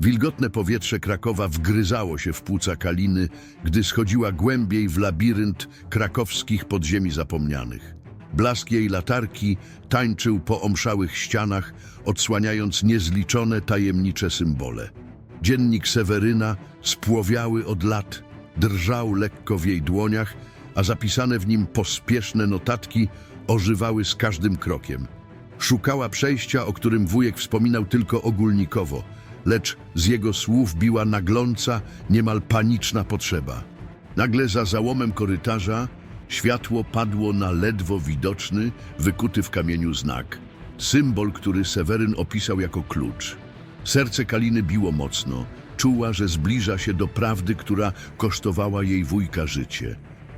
Wilgotne powietrze Krakowa wgryzało się w płuca Kaliny, gdy schodziła głębiej w labirynt krakowskich podziemi zapomnianych. Blask jej latarki tańczył po omszałych ścianach, odsłaniając niezliczone tajemnicze symbole. Dziennik Seweryna, spłowiały od lat, drżał lekko w jej dłoniach, a zapisane w nim pospieszne notatki ożywały z każdym krokiem. Szukała przejścia, o którym wujek wspominał tylko ogólnikowo, lecz z jego słów biła nagląca, niemal paniczna potrzeba. Nagle za załomem korytarza światło padło na ledwo widoczny, wykuty w kamieniu znak. Symbol, który Seweryn opisał jako klucz. Serce Kaliny biło mocno. Czuła, że zbliża się do prawdy, która kosztowała jej wujka życie.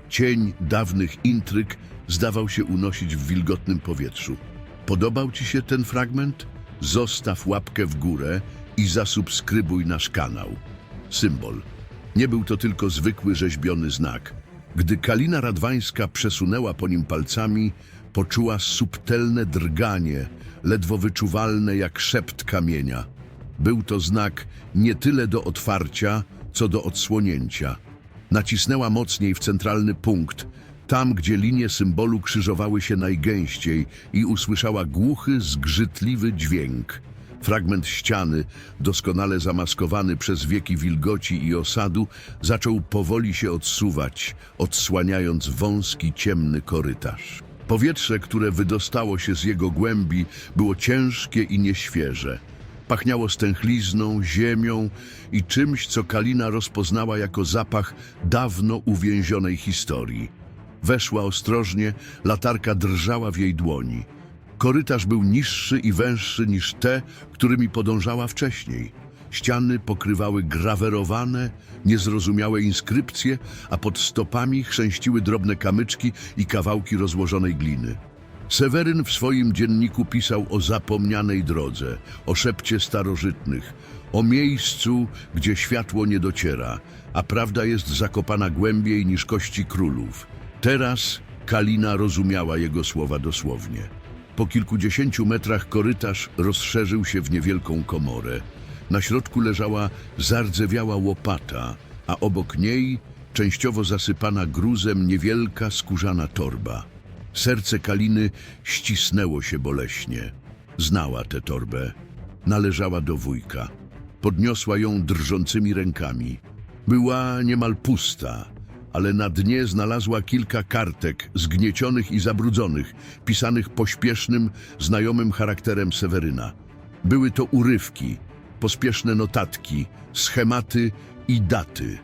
Cień dawnych intryg zdawał się unosić w wilgotnym powietrzu. Podobał Ci się ten fragment? Zostaw łapkę w górę i zasubskrybuj nasz kanał. Symbol. Nie był to tylko zwykły rzeźbiony znak. Gdy Kalina Radwańska przesunęła po nim palcami, poczuła subtelne drganie, ledwo wyczuwalne jak szept kamienia. Był to znak nie tyle do otwarcia, co do odsłonięcia. Nacisnęła mocniej w centralny punkt, tam gdzie linie symbolu krzyżowały się najgęściej i usłyszała głuchy, zgrzytliwy dźwięk. Fragment ściany, doskonale zamaskowany przez wieki wilgoci i osadu, zaczął powoli się odsuwać, odsłaniając wąski, ciemny korytarz. Powietrze, które wydostało się z jego głębi, było ciężkie i nieświeże. Pachniało stęchlizną, ziemią i czymś, co Kalina rozpoznała jako zapach dawno uwięzionej historii. Weszła ostrożnie, latarka drżała w jej dłoni. Korytarz był niższy i węższy niż te, którymi podążała wcześniej. Ściany pokrywały grawerowane, niezrozumiałe inskrypcje, a pod stopami chrzęściły drobne kamyczki i kawałki rozłożonej gliny. Seweryn w swoim dzienniku pisał o zapomnianej drodze, o szepcie starożytnych, o miejscu, gdzie światło nie dociera, a prawda jest zakopana głębiej niż kości królów. Teraz Kalina rozumiała jego słowa dosłownie. Po kilkudziesięciu metrach korytarz rozszerzył się w niewielką komorę. Na środku leżała zardzewiała łopata, a obok niej, częściowo zasypana gruzem, niewielka skórzana torba. Serce Kaliny ścisnęło się boleśnie. Znała tę torbę. Należała do wujka. Podniosła ją drżącymi rękami. Była niemal pusta, ale na dnie znalazła kilka kartek zgniecionych i zabrudzonych, pisanych pośpiesznym, znajomym charakterem Seweryna. Były to urywki, pospieszne notatki, schematy i daty.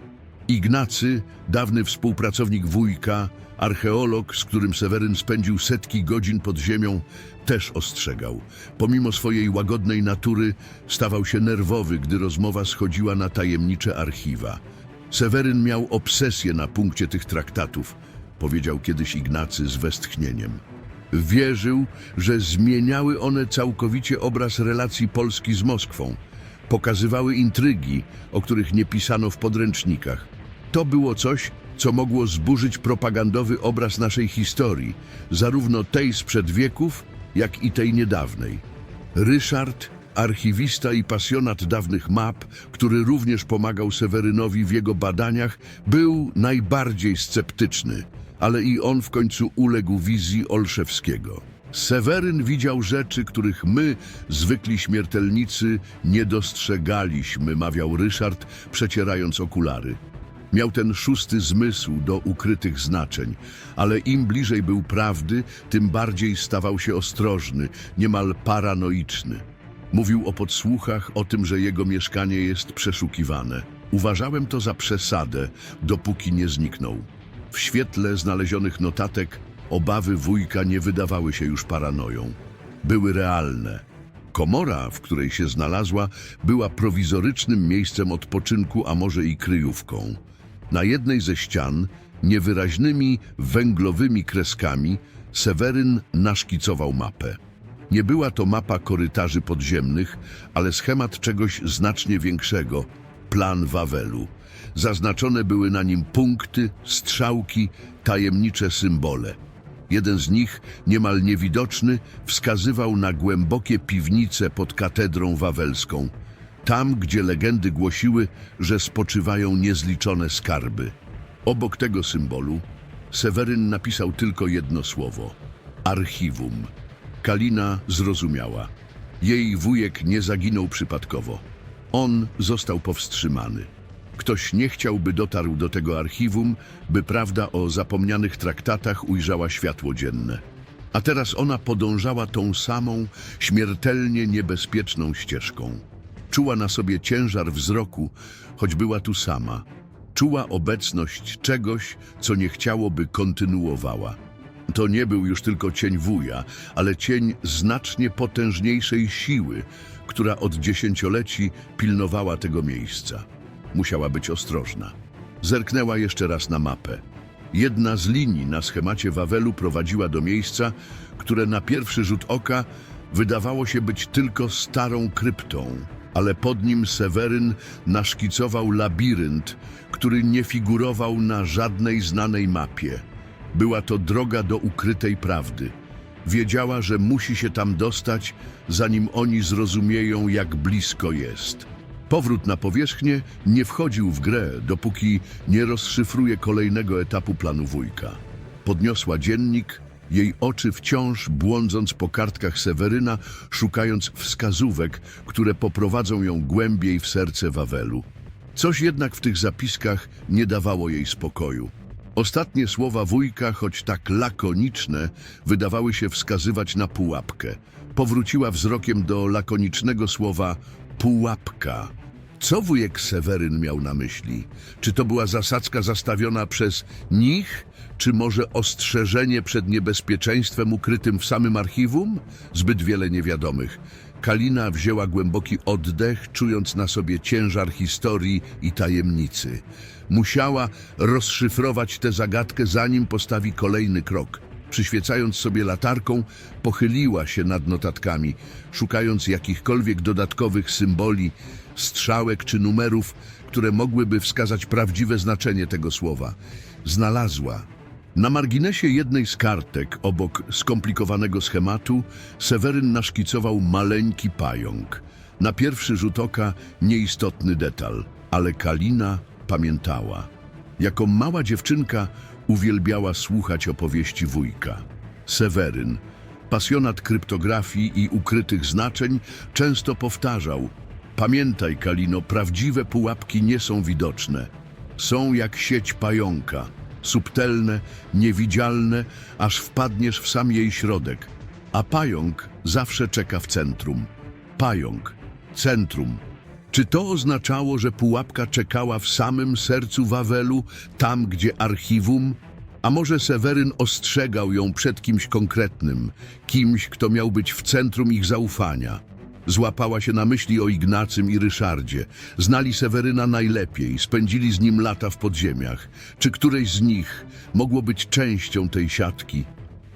Ignacy, dawny współpracownik wujka, archeolog, z którym Seweryn spędził setki godzin pod ziemią, też ostrzegał. Pomimo swojej łagodnej natury stawał się nerwowy, gdy rozmowa schodziła na tajemnicze archiwa. Seweryn miał obsesję na punkcie tych traktatów, powiedział kiedyś Ignacy z westchnieniem. Wierzył, że zmieniały one całkowicie obraz relacji Polski z Moskwą. Pokazywały intrygi, o których nie pisano w podręcznikach. To było coś, co mogło zburzyć propagandowy obraz naszej historii, zarówno tej sprzed wieków, jak i tej niedawnej. Ryszard, archiwista i pasjonat dawnych map, który również pomagał Sewerynowi w jego badaniach, był najbardziej sceptyczny, ale i on w końcu uległ wizji Olszewskiego. Seweryn widział rzeczy, których my, zwykli śmiertelnicy, nie dostrzegaliśmy, mawiał Ryszard, przecierając okulary. Miał ten szósty zmysł do ukrytych znaczeń, ale im bliżej był prawdy, tym bardziej stawał się ostrożny, niemal paranoiczny. Mówił o podsłuchach, o tym, że jego mieszkanie jest przeszukiwane. Uważałem to za przesadę, dopóki nie zniknął. W świetle znalezionych notatek obawy wujka nie wydawały się już paranoją. Były realne. Komora, w której się znalazła, była prowizorycznym miejscem odpoczynku, a może i kryjówką. Na jednej ze ścian, niewyraźnymi węglowymi kreskami, Seweryn naszkicował mapę. Nie była to mapa korytarzy podziemnych, ale schemat czegoś znacznie większego plan Wawelu. Zaznaczone były na nim punkty, strzałki, tajemnicze symbole. Jeden z nich, niemal niewidoczny, wskazywał na głębokie piwnice pod katedrą wawelską. tam, gdzie legendy głosiły, że spoczywają niezliczone skarby. Obok tego symbolu Seweryn napisał tylko jedno słowo archiwum. Kalina zrozumiała. Jej wujek nie zaginął przypadkowo. On został powstrzymany. Ktoś nie chciał, by dotarł do tego archiwum, by prawda o zapomnianych traktatach ujrzała światło dzienne. A teraz ona podążała tą samą, śmiertelnie niebezpieczną ścieżką. Czuła na sobie ciężar wzroku, choć była tu sama. Czuła obecność czegoś, co nie chciałoby kontynuowała. To nie był już tylko cień wuja, ale cień znacznie potężniejszej siły, która od dziesięcioleci pilnowała tego miejsca. Musiała być ostrożna. Zerknęła jeszcze raz na mapę. Jedna z linii na schemacie Wawelu prowadziła do miejsca, które na pierwszy rzut oka wydawało się być tylko starą kryptą, ale pod nim Seweryn naszkicował labirynt, który nie figurował na żadnej znanej mapie. Była to droga do ukrytej prawdy. Wiedziała, że musi się tam dostać, zanim oni zrozumieją, jak blisko jest. Powrót na powierzchnię nie wchodził w grę, dopóki nie rozszyfruje kolejnego etapu planu wujka. Podniosła dziennik, jej oczy wciąż błądząc po kartkach Seweryna, szukając wskazówek, które poprowadzą ją głębiej w serce Wawelu. Coś jednak w tych zapiskach nie dawało jej spokoju. Ostatnie słowa wujka, choć tak lakoniczne, wydawały się wskazywać na pułapkę. Powróciła wzrokiem do lakonicznego słowa pułapka. Co wujek Seweryn miał na myśli? Czy to była zasadzka zastawiona przez nich, czy może ostrzeżenie przed niebezpieczeństwem ukrytym w samym archiwum? Zbyt wiele niewiadomych. Kalina wzięła głęboki oddech, czując na sobie ciężar historii i tajemnicy. Musiała rozszyfrować tę zagadkę, zanim postawi kolejny krok. Przyświecając sobie latarką, pochyliła się nad notatkami, szukając jakichkolwiek dodatkowych symboli, strzałek czy numerów, które mogłyby wskazać prawdziwe znaczenie tego słowa. Znalazła. Na marginesie jednej z kartek, obok skomplikowanego schematu, Seweryn naszkicował maleńki pająk. Na pierwszy rzut oka nieistotny detal, ale Kalina pamiętała. Jako mała dziewczynka uwielbiała słuchać opowieści wujka. Seweryn, pasjonat kryptografii i ukrytych znaczeń, często powtarzał Pamiętaj, Kalino, prawdziwe pułapki nie są widoczne. Są jak sieć pająka, subtelne, niewidzialne, aż wpadniesz w sam jej środek. A pająk zawsze czeka w centrum. Pająk, centrum. Czy to oznaczało, że pułapka czekała w samym sercu Wawelu, tam gdzie archiwum? A może Seweryn ostrzegał ją przed kimś konkretnym, kimś, kto miał być w centrum ich zaufania? Złapała się na myśli o Ignacym i Ryszardzie. Znali Seweryna najlepiej, spędzili z nim lata w podziemiach. Czy któreś z nich mogło być częścią tej siatki?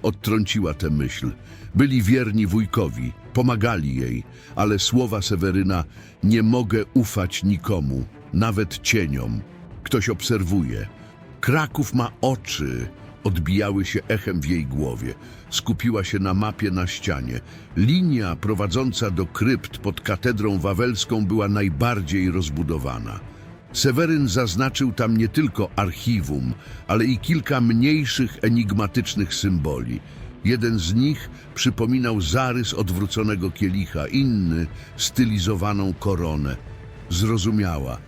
Odtrąciła tę myśl. Byli wierni wujkowi, pomagali jej, ale słowa Seweryna nie mogę ufać nikomu, nawet cieniom. Ktoś obserwuje. Kraków ma oczy, odbijały się echem w jej głowie. Skupiła się na mapie na ścianie. Linia prowadząca do krypt pod katedrą wawelską była najbardziej rozbudowana. Seweryn zaznaczył tam nie tylko archiwum, ale i kilka mniejszych enigmatycznych symboli. Jeden z nich przypominał zarys odwróconego kielicha, inny stylizowaną koronę. Zrozumiała.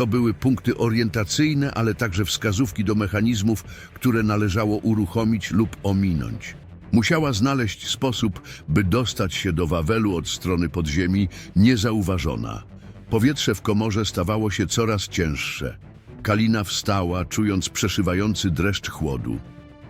To były punkty orientacyjne, ale także wskazówki do mechanizmów, które należało uruchomić lub ominąć. Musiała znaleźć sposób, by dostać się do Wawelu od strony podziemi niezauważona. Powietrze w komorze stawało się coraz cięższe. Kalina wstała, czując przeszywający dreszcz chłodu.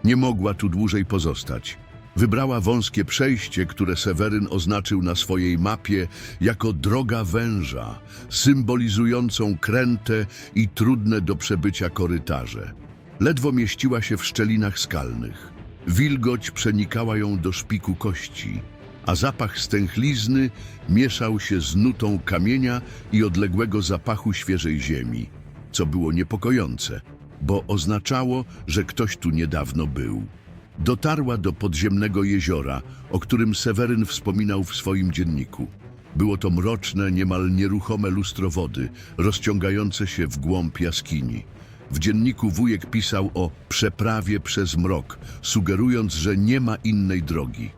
Nie mogła tu dłużej pozostać. Wybrała wąskie przejście, które Seweryn oznaczył na swojej mapie jako droga węża, symbolizującą kręte i trudne do przebycia korytarze. Ledwo mieściła się w szczelinach skalnych. Wilgoć przenikała ją do szpiku kości, a zapach stęchlizny mieszał się z nutą kamienia i odległego zapachu świeżej ziemi, co było niepokojące, bo oznaczało, że ktoś tu niedawno był. Dotarła do podziemnego jeziora, o którym Seweryn wspominał w swoim dzienniku. Było to mroczne, niemal nieruchome lustro wody, rozciągające się w głąb jaskini. W dzienniku wujek pisał o przeprawie przez mrok, sugerując, że nie ma innej drogi.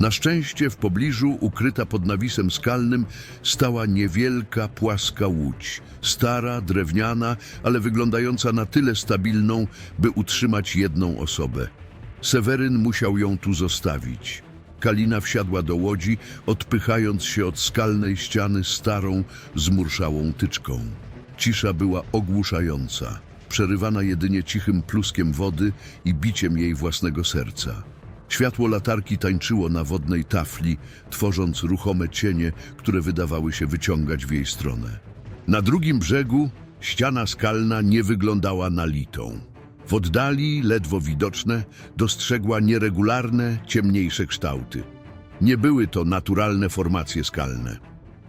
Na szczęście w pobliżu, ukryta pod nawisem skalnym, stała niewielka, płaska łódź. Stara, drewniana, ale wyglądająca na tyle stabilną, by utrzymać jedną osobę. Seweryn musiał ją tu zostawić. Kalina wsiadła do łodzi, odpychając się od skalnej ściany starą, zmurszałą tyczką. Cisza była ogłuszająca, przerywana jedynie cichym pluskiem wody i biciem jej własnego serca. Światło latarki tańczyło na wodnej tafli, tworząc ruchome cienie, które wydawały się wyciągać w jej stronę. Na drugim brzegu ściana skalna nie wyglądała na litą. W oddali, ledwo widoczne, dostrzegła nieregularne, ciemniejsze kształty. Nie były to naturalne formacje skalne.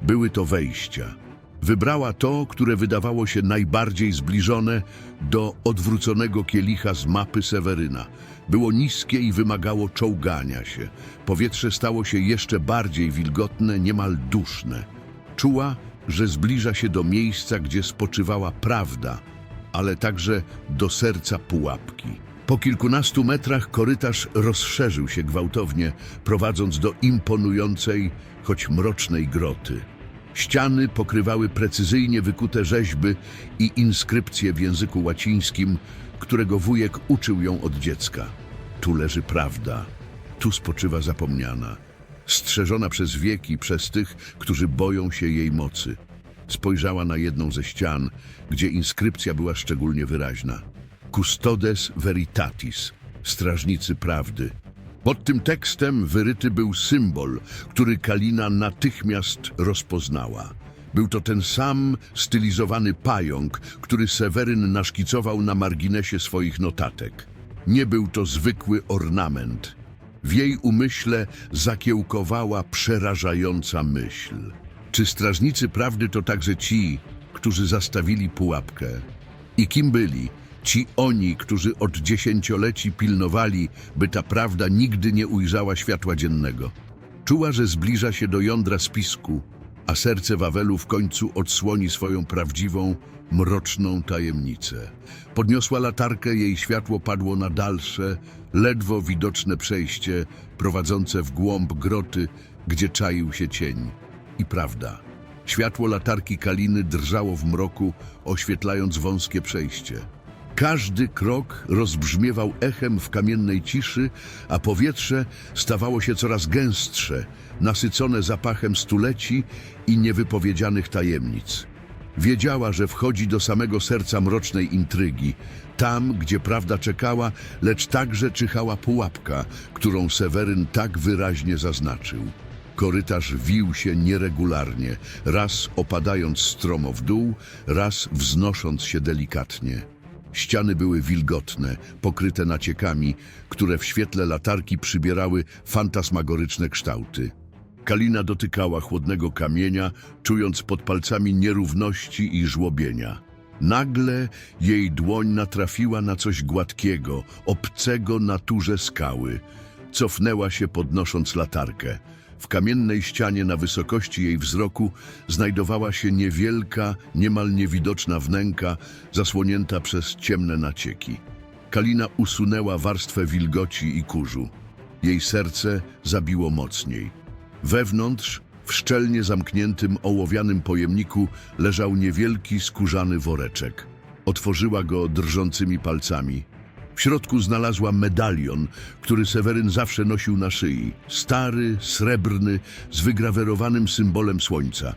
Były to wejścia. Wybrała to, które wydawało się najbardziej zbliżone do odwróconego kielicha z mapy Seweryna. Było niskie i wymagało czołgania się. Powietrze stało się jeszcze bardziej wilgotne, niemal duszne. Czuła, że zbliża się do miejsca, gdzie spoczywała prawda, ale także do serca pułapki. Po kilkunastu metrach korytarz rozszerzył się gwałtownie, prowadząc do imponującej, choć mrocznej groty. Ściany pokrywały precyzyjnie wykute rzeźby i inskrypcje w języku łacińskim, którego wujek uczył ją od dziecka. Tu leży prawda, tu spoczywa zapomniana, strzeżona przez wieki przez tych, którzy boją się jej mocy. Spojrzała na jedną ze ścian, gdzie inskrypcja była szczególnie wyraźna. Custodes veritatis, strażnicy prawdy. Pod tym tekstem wyryty był symbol, który Kalina natychmiast rozpoznała. Był to ten sam stylizowany pająk, który Seweryn naszkicował na marginesie swoich notatek. Nie był to zwykły ornament. W jej umyśle zakiełkowała przerażająca myśl. Czy strażnicy prawdy to także ci, którzy zastawili pułapkę? I kim byli? Ci oni, którzy od dziesięcioleci pilnowali, by ta prawda nigdy nie ujrzała światła dziennego. Czuła, że zbliża się do jądra spisku, a serce Wawelu w końcu odsłoni swoją prawdziwą, mroczną tajemnicę. Podniosła latarkę, jej światło padło na dalsze, ledwo widoczne przejście prowadzące w głąb groty, gdzie czaił się cień. I prawda. Światło latarki Kaliny drżało w mroku, oświetlając wąskie przejście. Każdy krok rozbrzmiewał echem w kamiennej ciszy, a powietrze stawało się coraz gęstsze, nasycone zapachem stuleci i niewypowiedzianych tajemnic. Wiedziała, że wchodzi do samego serca mrocznej intrygi, tam, gdzie prawda czekała, lecz także czyhała pułapka, którą Seweryn tak wyraźnie zaznaczył. Korytarz wił się nieregularnie, raz opadając stromo w dół, raz wznosząc się delikatnie. Ściany były wilgotne, pokryte naciekami, które w świetle latarki przybierały fantasmagoryczne kształty. Kalina dotykała chłodnego kamienia, czując pod palcami nierówności i żłobienia. Nagle jej dłoń natrafiła na coś gładkiego, obcego naturze skały. Cofnęła się podnosząc latarkę. W kamiennej ścianie na wysokości jej wzroku znajdowała się niewielka, niemal niewidoczna wnęka, zasłonięta przez ciemne nacieki. Kalina usunęła warstwę wilgoci i kurzu. Jej serce zabiło mocniej. Wewnątrz, w szczelnie zamkniętym ołowianym pojemniku, leżał niewielki skórzany woreczek. Otworzyła go drżącymi palcami. W środku znalazła medalion, który Seweryn zawsze nosił na szyi. Stary, srebrny, z wygrawerowanym symbolem słońca.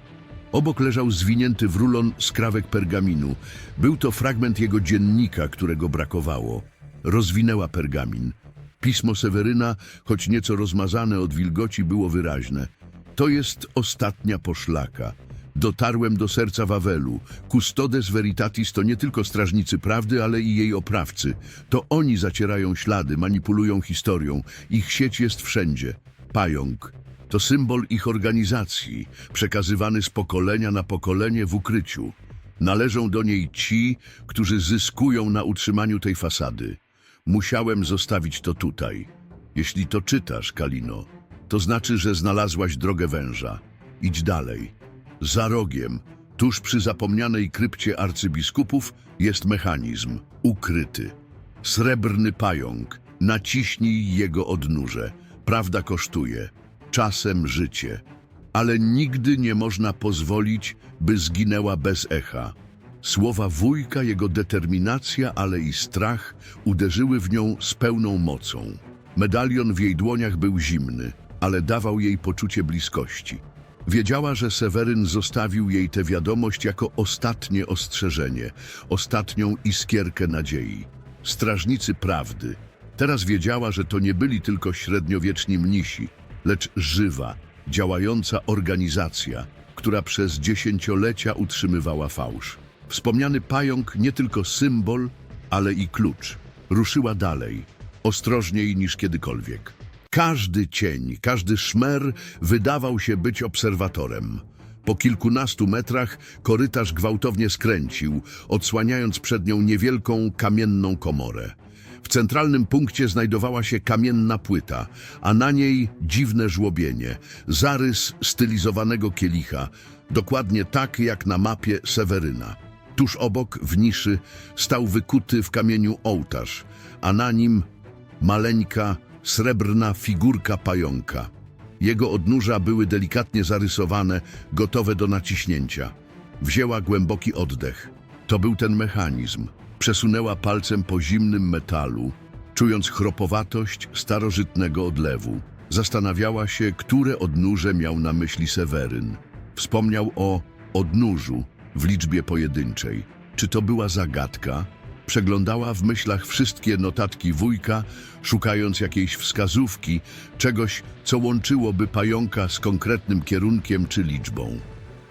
Obok leżał zwinięty w rulon skrawek pergaminu. Był to fragment jego dziennika, którego brakowało. Rozwinęła pergamin. Pismo Seweryna, choć nieco rozmazane od wilgoci, było wyraźne. To jest ostatnia poszlaka. Dotarłem do serca Wawelu. Custodes Veritatis to nie tylko strażnicy prawdy, ale i jej oprawcy. To oni zacierają ślady, manipulują historią. Ich sieć jest wszędzie. Pająk. To symbol ich organizacji, przekazywany z pokolenia na pokolenie w ukryciu. Należą do niej ci, którzy zyskują na utrzymaniu tej fasady. Musiałem zostawić to tutaj. Jeśli to czytasz, Kalino, to znaczy, że znalazłaś drogę węża. Idź dalej. Za rogiem, tuż przy zapomnianej krypcie arcybiskupów, jest mechanizm, ukryty. Srebrny pająk, naciśnij jego odnóże. Prawda kosztuje, czasem życie. Ale nigdy nie można pozwolić, by zginęła bez echa. Słowa wujka, jego determinacja, ale i strach uderzyły w nią z pełną mocą. Medalion w jej dłoniach był zimny, ale dawał jej poczucie bliskości. Wiedziała, że Seweryn zostawił jej tę wiadomość jako ostatnie ostrzeżenie, ostatnią iskierkę nadziei. Strażnicy prawdy. Teraz wiedziała, że to nie byli tylko średniowieczni mnisi, lecz żywa, działająca organizacja, która przez dziesięciolecia utrzymywała fałsz. Wspomniany pająk nie tylko symbol, ale i klucz. Ruszyła dalej, ostrożniej niż kiedykolwiek. Każdy cień, każdy szmer wydawał się być obserwatorem. Po kilkunastu metrach korytarz gwałtownie skręcił, odsłaniając przed nią niewielką kamienną komorę. W centralnym punkcie znajdowała się kamienna płyta, a na niej dziwne żłobienie, zarys stylizowanego kielicha, dokładnie tak jak na mapie Seweryna. Tuż obok, w niszy, stał wykuty w kamieniu ołtarz, a na nim maleńka, srebrna figurka pająka. Jego odnóża były delikatnie zarysowane, gotowe do naciśnięcia. Wzięła głęboki oddech. To był ten mechanizm. Przesunęła palcem po zimnym metalu, czując chropowatość starożytnego odlewu. Zastanawiała się, które odnóże miał na myśli Seweryn. Wspomniał o odnóżu w liczbie pojedynczej. Czy to była zagadka? Przeglądała w myślach wszystkie notatki wujka, szukając jakiejś wskazówki, czegoś, co łączyłoby pająka z konkretnym kierunkiem czy liczbą.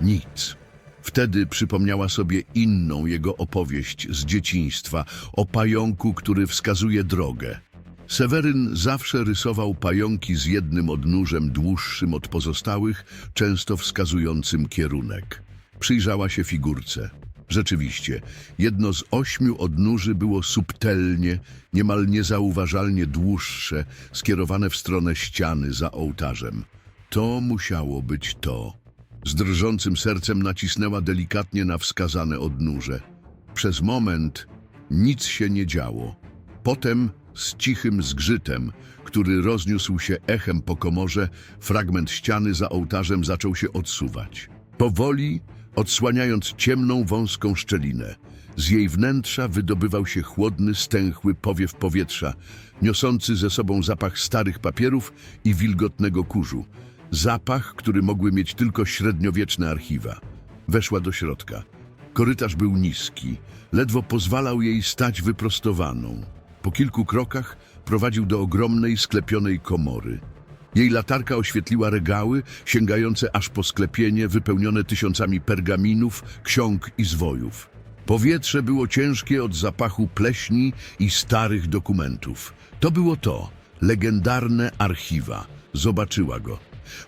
Nic. Wtedy przypomniała sobie inną jego opowieść z dzieciństwa o pająku, który wskazuje drogę. Seweryn zawsze rysował pająki z jednym odnóżem dłuższym od pozostałych, często wskazującym kierunek. Przyjrzała się figurce. Rzeczywiście, jedno z ośmiu odnóży było subtelnie, niemal niezauważalnie dłuższe, skierowane w stronę ściany za ołtarzem. To musiało być to. Z drżącym sercem nacisnęła delikatnie na wskazane odnóże. Przez moment nic się nie działo. Potem z cichym zgrzytem, który rozniósł się echem po komorze, fragment ściany za ołtarzem zaczął się odsuwać. Powoli, odsłaniając ciemną, wąską szczelinę. Z jej wnętrza wydobywał się chłodny, stęchły powiew powietrza, niosący ze sobą zapach starych papierów i wilgotnego kurzu. Zapach, który mogły mieć tylko średniowieczne archiwa. Weszła do środka. Korytarz był niski, ledwo pozwalał jej stać wyprostowaną. Po kilku krokach prowadził do ogromnej, sklepionej komory. Jej latarka oświetliła regały, sięgające aż po sklepienie, wypełnione tysiącami pergaminów, ksiąg i zwojów. Powietrze było ciężkie od zapachu pleśni i starych dokumentów. To było to, legendarne archiwa. Zobaczyła go.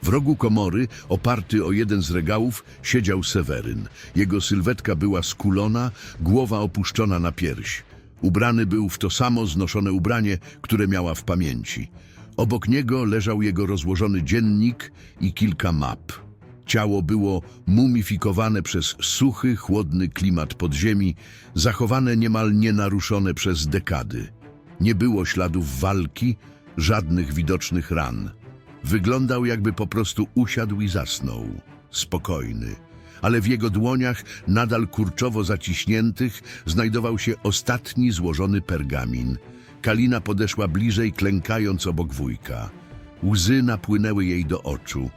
W rogu komory, oparty o jeden z regałów, siedział Seweryn. Jego sylwetka była skulona, głowa opuszczona na pierś. Ubrany był w to samo znoszone ubranie, które miała w pamięci. Obok niego leżał jego rozłożony dziennik i kilka map. Ciało było mumifikowane przez suchy, chłodny klimat podziemi, zachowane niemal nienaruszone przez dekady. Nie było śladów walki, żadnych widocznych ran. Wyglądał jakby po prostu usiadł i zasnął. Spokojny. Ale w jego dłoniach, nadal kurczowo zaciśniętych, znajdował się ostatni złożony pergamin. Kalina podeszła bliżej, klękając obok wujka. Łzy napłynęły jej do oczu.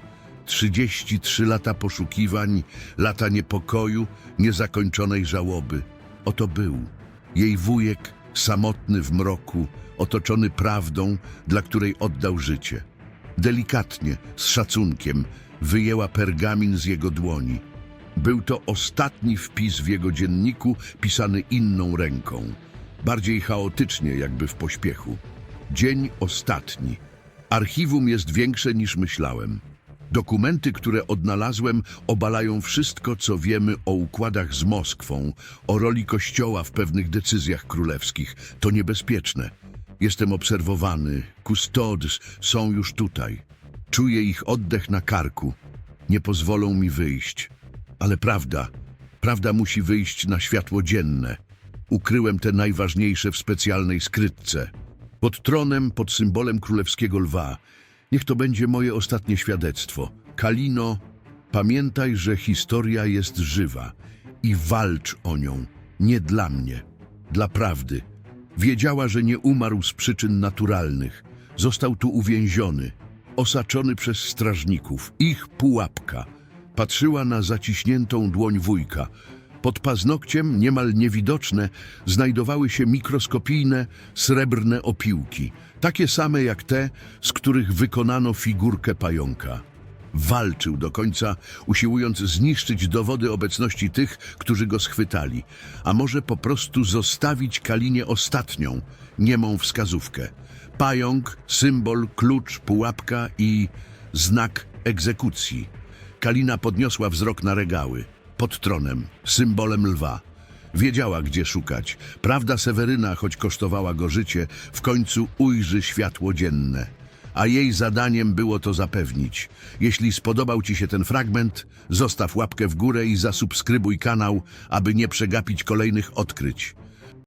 Trzydzieści trzy lata poszukiwań, lata niepokoju, niezakończonej żałoby. Oto był. Jej wujek, samotny w mroku, otoczony prawdą, dla której oddał życie. Delikatnie, z szacunkiem, wyjęła pergamin z jego dłoni. Był to ostatni wpis w jego dzienniku, pisany inną ręką. Bardziej chaotycznie, jakby w pośpiechu. Dzień ostatni. Archiwum jest większe niż myślałem. Dokumenty, które odnalazłem, obalają wszystko, co wiemy o układach z Moskwą, o roli Kościoła w pewnych decyzjach królewskich. To niebezpieczne. Jestem obserwowany. Kustods są już tutaj. Czuję ich oddech na karku. Nie pozwolą mi wyjść. Ale prawda, prawda musi wyjść na światło dzienne. Ukryłem te najważniejsze w specjalnej skrytce. Pod tronem, pod symbolem królewskiego lwa. Niech to będzie moje ostatnie świadectwo. Kalino, pamiętaj, że historia jest żywa i walcz o nią. Nie dla mnie, dla prawdy. Wiedziała, że nie umarł z przyczyn naturalnych. Został tu uwięziony, osaczony przez strażników. Ich pułapka. Patrzyła na zaciśniętą dłoń wujka. Pod paznokciem, niemal niewidoczne, znajdowały się mikroskopijne, srebrne opiłki, takie same jak te, z których wykonano figurkę pająka. Walczył do końca, usiłując zniszczyć dowody obecności tych, którzy go schwytali, a może po prostu zostawić Kalinie ostatnią, niemą wskazówkę. Pająk, symbol, klucz, pułapka i znak egzekucji. Kalina podniosła wzrok na regały, pod tronem, symbolem lwa. Wiedziała, gdzie szukać. Prawda Seweryna, choć kosztowała go życie, w końcu ujrzy światło dzienne. A jej zadaniem było to zapewnić. Jeśli spodobał Ci się ten fragment, zostaw łapkę w górę i zasubskrybuj kanał, aby nie przegapić kolejnych odkryć.